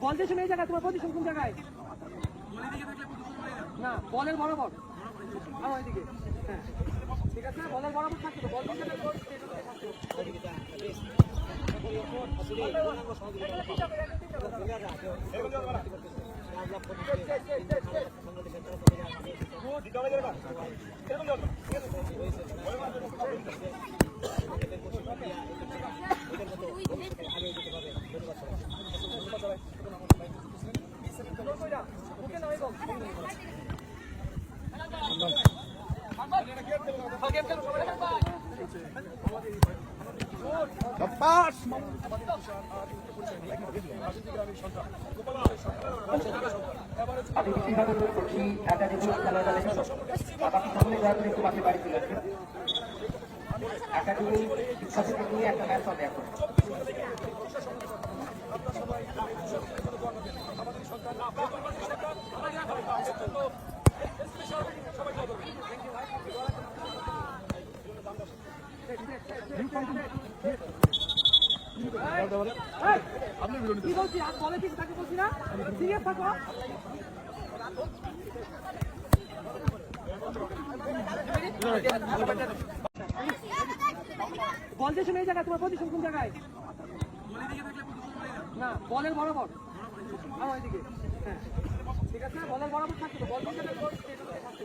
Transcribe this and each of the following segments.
বল যে এই জায়গায় তোমার পজিশন কোন জায়গায়? না বলের বরাবর। আমার এদিকে হ্যাঁ। ঠিক আছে বলের বরাবর থাকতো বল থাকতো, বিশেষভাবে অনুরোধ করছি একাডেমি খেলা দলের বাকি সকলে দয়া করে একটু পাশে বাড়ি চলে আসবেন একাডেমি শিক্ষার্থীদের নিয়ে একটা ম্যাচ হবে এখন কি বলছি আর বলে বলছি না সিরিয়াস থাকো বল যে এই জায়গায় তোমার পজিশন কোন জায়গায়? না, বলের বরাবর। আমার এদিকে হ্যাঁ। ঠিক আছে, বলের বরাবর থাকতো বল দিকে থাকতো, স্টেজে থাকতো।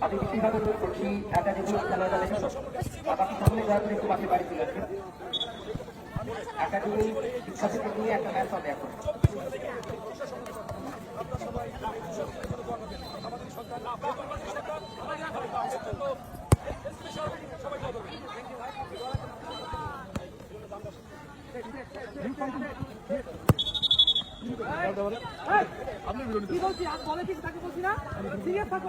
না এগো গেম খেলো সবাই আমি বিশেষভাবে অনুরোধ করছি খেলা আসবেন একাডেমি শিক্ষার্থীদের নিয়ে একটা ম্যাচ হবে এখন। কি বলছি? আর ঠিক থাকে বলছি না? সিরিয়াস থাকো।